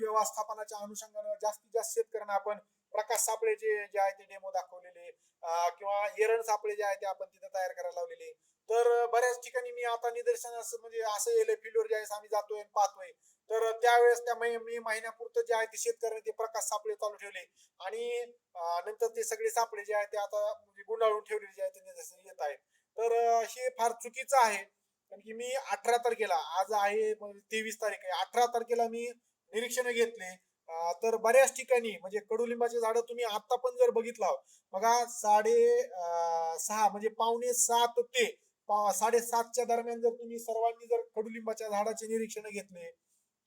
व्यवस्थापनाच्या अनुषंगानं जास्तीत जास्त शेतकऱ्यांना आपण प्रकाश सापळे जे जे आहे ते डेमो दाखवलेले किंवा एरण सापळे जे आहे ते आपण तिथे तयार करायला लावलेले. तर बऱ्याच ठिकाणी मी आता निदर्शनास म्हणजे असं येईल फील्डवर ज्यावेळेस आम्ही जातोय आणि पाहतोय तर त्यावेळेस त्या मे मे महिन्यापुरतं जे आहे ते शेतकऱ्यांनी ते प्रकाश सापळे चालू ठेवले. आणि नंतर ते सगळे सापळे जे आहे ते आता म्हणजे गुंडाळून ठेवलेले जे आहे ते निदर्शन येत आहेत. तर हे फार चुकीचं आहे. कारण की मी अठरा तारखेला आज आहे तेवीस तारीख आहे. अठरा तारखेला मी निरीक्षण घेतले. तर बऱ्याच ठिकाणी म्हणजे कडुलिंबाचे झाड तुम्ही आता पण जर बघितलं बघा साडे सहा म्हणजे पावणे सात ते पा- साडेसातच्या दरम्यान जर तुम्ही सर्वांनी जर कडुलिंबाच्या झाडाचे निरीक्षण घेतले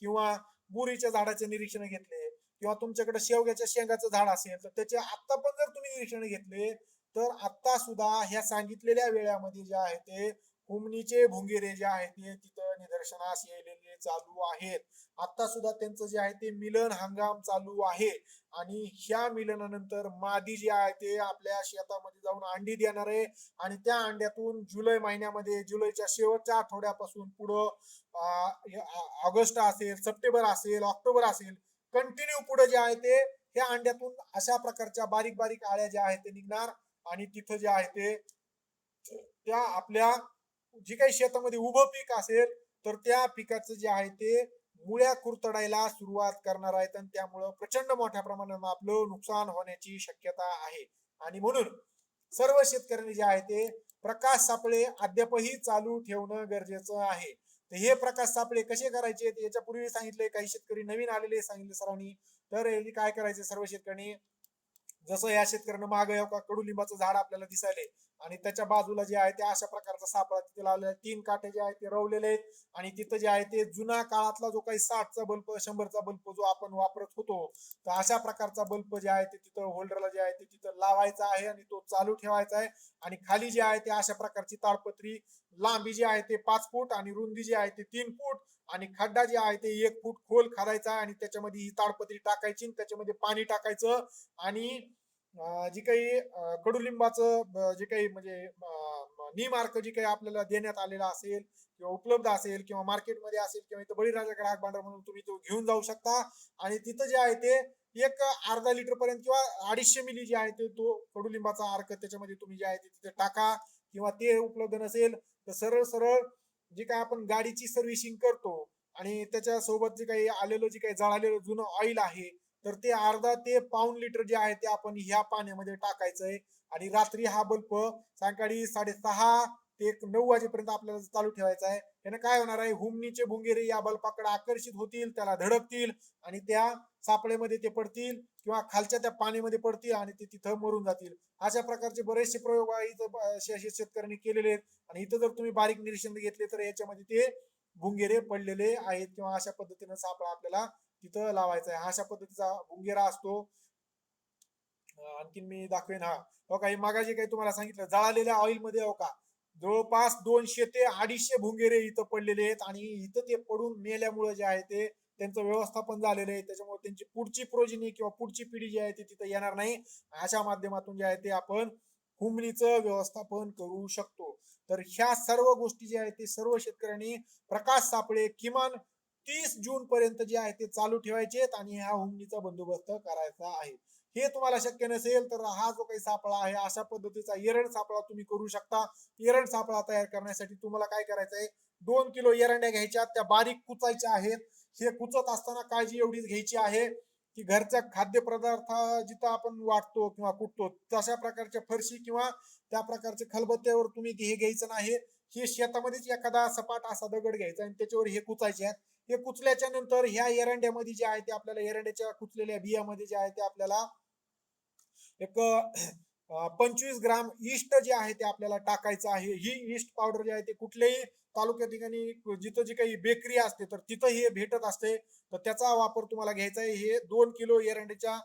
किंवा बुरीच्या झाडाचे निरीक्षण घेतले किंवा तुमच्याकडे शेवग्याच्या शेंगाचं झाड असेल तर त्याचे आता पण जर तुम्ही निरीक्षण घेतले तर आता सुद्धा ह्या सांगितलेल्या वेळामध्ये जे आहे ते हुमणीचे भुंगेरे जे आहेत ते तिथं निदर्शनास येईल चालू आहेत. आता सुद्धा त्यांचं जे आहे ते मिलन हंगाम चालू आहे. आणि ह्या मिलनानंतर मादी जे आहे ते आपल्या शेतामध्ये जाऊन अंडी देणार आहे. आणि त्या अंड्यातून जुलै महिन्यामध्ये जुलैच्या शेवटच्या आठवड्यापासून पुढं ऑगस्ट असेल सप्टेंबर असेल ऑक्टोबर असेल कंटिन्यू पुढे जे आहे ते ह्या अंड्यातून अशा प्रकारच्या बारीक बारीक आळ्या ज्या आहेत ते निघणार. आणि तिथं जे आहे ते त्या आपल्या जे काही शेतामध्ये उभं पीक असेल तर त्या पिकाचं जे आहे ते मुळ्या कुरतडायला सुरुवात करणार आहेत आणि त्यामुळं प्रचंड मोठ्या प्रमाणात आपलं नुकसान होण्याची शक्यता आहे. आणि म्हणून सर्व शेतकऱ्यांनी जे आहे ते प्रकाश सापळे अद्यापही चालू ठेवणं गरजेचं आहे. तर हे प्रकाश सापळे कसे करायचे? याच्यापूर्वी सांगितले काही शेतकरी नवीन आलेले सांगितले सरांनी. तर काय करायचे? सर्व शेतकऱ्यांनी जसं या शेतकऱ्यांना माग का कडुलिंबाचं झाड आपल्याला दिसायले आणि त्याच्या बाजूला जे आहे ते अशा प्रकारचा सापळा तिथे लावलेला आहे. तीन काटे जे आहे ते रवलेले आहेत आणि तिथं जे आहे ते जुना काळातला जो काही साठचा बल्ब शंभरचा बल्ब जो आपण वापरत होतो तर अशा प्रकारचा बल्ब जे आहे ते तिथं होल्डरला जे आहे ते तिथं लावायचा आहे आणि तो चालू ठेवायचा आहे आणि खाली जे आहे ते अशा प्रकारची ताडपत्री लांबी जी आहे ते पाच फूट आणि रुंदी जी आहे ते तीन फूट आणि खड्डा जे आहे ते एक फूट खोल खादायचा आहे आणि त्याच्यामध्ये ही ताडपत्री टाकायची आणि त्याच्यामध्ये पाणी टाकायचं आणि जी काही कडुलिंबाचं जे काही म्हणजे अं, निमार्क जी काही आपल्याला देण्यात आलेला असेल किंवा उपलब्ध असेल किंवा मार्केटमध्ये असेल किंवा इथं बळीराजा ग्राहक भांडार म्हणून तुम्ही तो घेऊन जाऊ शकता. आणि तिथं जे आहे ते एक अर्धा लिटर पर्यंत किंवा अडीचशे मिली जे आहे ते तो कडुलिंबाचा अर्क त्याच्यामध्ये तुम्ही जे आहे ते तिथे टाका किंवा ते उपलब्ध नसेल तर सरळ सरळ जे काय आपण गाडीची सर्व्हिसिंग करतो आणि त्याच्या सोबत जे काही आलेलं जे काही जळालेलं जुनं ऑइल आहे तर ते अर्धा ते पाऊन लिटर जे आहे ते आपण ह्या पाण्यामध्ये टाकायचंय. आणि रात्री हा बल्ब सायंकाळी साडेसहा ते एक नऊ वाजेपर्यंत आपल्याला चालू ठेवायचा आहे. यानं काय होणार आहे? हुमनीचे भुंगेरे या बल्बाकडे आकर्षित होतील त्याला धडकतील आणि त्या सापळेमध्ये ते पडतील किंवा खालच्या त्या पाण्यामध्ये पडतील आणि ते तिथं मरून जातील. अशा प्रकारचे बरेचसे प्रयोग आहे असे शेतकऱ्यांनी केलेले आहेत. आणि इथं जर तुम्ही बारीक निरीक्षण घेतले तर याच्यामध्ये ते भुंगेरे पडलेले आहेत किंवा अशा पद्धतीनं सापळा आपल्याला तिथं लावायचा आहे. हा अशा पद्धतीचा भुंगेरा असतो. आणखीन मी दाखवेन हा. हो काही मागाशी काही तुम्हाला सांगितलं जळालेल्या ऑइलमध्ये हो का जवळपास दोनशे ते अडीचशे भुंगेरे इथं पडलेले आहेत आणि इथं ते पडून मेल्यामुळे जे आहे ते त्यांचं व्यवस्थापन झालेलं आहे. त्याच्यामुळे त्यांची पुढची प्रोजिनी किंवा पुढची पिढी जी आहे ती तिथं येणार नाही. अशा माध्यमातून जे आहे ते आपण हुमणीचं व्यवस्थापन करू शकतो. तर ह्या सर्व गोष्टी ज्या आहेत ते सर्व शेतकऱ्यांनी प्रकाश सापळे किमान तीस जून पर्यंत जे आहे ते चालू ठेवायचे आणि ह्या हुमणीचा बंदोबस्त करायचा आहे. हे तुम्हाला शक्य नसेल तर हा जो काही सापळा आहे अशा पद्धतीचा एरंड सापळा तुम्ही करू शकता. एरंड सापळा तयार करण्यासाठी तुम्हाला काय करायचं आहे दोन किलो एरंड्या घ्यायच्या त्या बारीक कुचायच्या आहेत. हे कुचत असताना काळजी एवढीच घ्यायची आहे की घरच्या खाद्यपदार्थ जिथं आपण वाटतो किंवा कुटतो तशा प्रकारच्या फरशी किंवा त्या प्रकारच्या खलबत्त्यावर तुम्ही हे घ्यायचं नाही. हे शेतामध्येच एखादा सपाट असा दगड घ्यायचा आणि त्याच्यावर हे कुचायचे आहेत. हे कुचल्याच्या नंतर ह्या एरंड्यामध्ये जे आहे ते आपल्याला एरंड्याच्या कुचलेल्या बियामध्ये जे आहे ते आपल्याला एक पंचवीस ग्राम ईस्ट जे आहे ते आपल्याला टाकायचं आहे. ही ईस्ट पावडर जे आहे ते कुठल्याही तालुक्या ठिकाणी जिथं जी काही बेकरी असते तर तिथं हे भेटत असते. तर त्याचा वापर तुम्हाला घ्यायचा आहे. हे दोन किलो एरंड्याच्या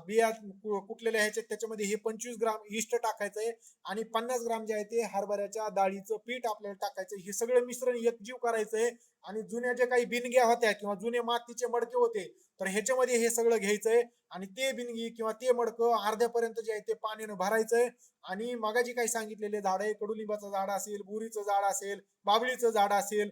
बिया कु- कुटलेल्या ह्याचे त्याच्यामध्ये हे पंचवीस ग्राम ईस्ट टाकायचं आहे आणि पन्नास ग्राम जे आहे ते हरभऱ्याच्या डाळीचं पीठ आपल्याला टाकायचं हे सगळं मिश्रण एकजीव करायचं आहे आणि जुन्या जे काही बिनग्या होत्या किंवा जुने मातीचे मडके होते तर ह्याच्यामध्ये हे सगळं घ्यायचंय आणि ते बिनगी किंवा ते मडकं अर्ध्यापर्यंत जे आहे ते पाण्यानं भरायचंय आणि मगाजी काही सांगितलेले झाड आहे कडुलिंबाचं झाड असेल बुरीचं झाड असेल बाबळीचं झाड असेल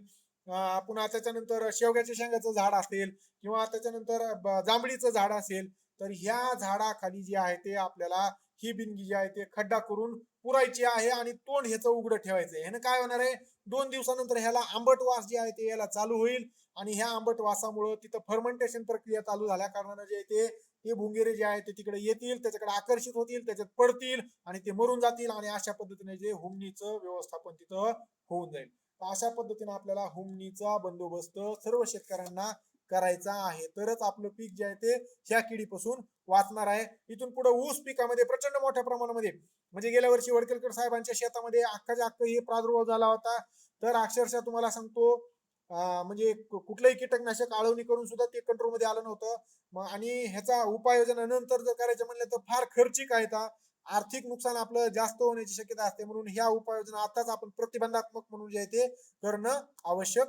पुन्हा त्याच्यानंतर शेवग्याच्या शेंगाचं झाड असेल किंवा त्याच्यानंतर ब- जांभळीचं झाड असेल तर ह्या झाडाखाली जे आहे ते आपल्याला ही बिनगी जी आहे ते खड्डा करून पुरायची आहे आणि तोंड ह्याचं उघडं ठेवायचं आहे ह्यानं काय होणार आहे? दोन दिवसानंतर ह्याला आंबट वास जे आहे ते याला चालू होईल आणि ह्या आंबट वासामुळं तिथं फर्मेंटेशन प्रक्रिया चालू झाल्या कारणानं जे आहे ते भुंगेरे जे आहे ते तिकडे येतील त्याच्याकडे आकर्षित होतील त्याच्यात पडतील आणि ते मरून जातील आणि अशा पद्धतीने जे हुमणीचं व्यवस्थापन तिथं होऊन जाईल. तर अशा पद्धतीने आपल्याला हुमणीचा बंदोबस्त सर्व शेतकऱ्यांना करायचा आहे. तरच आपलं पीक जे आहे ते ह्या किडीपासून वाचणार आहे. इथून पुढे ऊस पिकामध्ये प्रचंड मोठ्या प्रमाणामध्ये म्हणजे गेल्या वर्षी वडकेलकर साहेबांच्या शेतामध्ये अख्खाच्या अख्खा हे प्रादुर्भाव झाला होता. तर अक्षरशः तुम्हाला सांगतो म्हणजे कुठलंही कीटकनाशक आळवणी करून सुद्धा ते कंट्रोलमध्ये आलं नव्हतं. मग आणि ह्याचा उपाययोजना नंतर जर करायचं म्हणलं तर फार खर्चिक आहे हा. आर्थिक नुकसान आपलं जास्त होण्याची शक्यता असते. म्हणून ह्या उपाययोजना आताच आपण प्रतिबंधात्मक म्हणून जे आहे ते करणं आवश्यक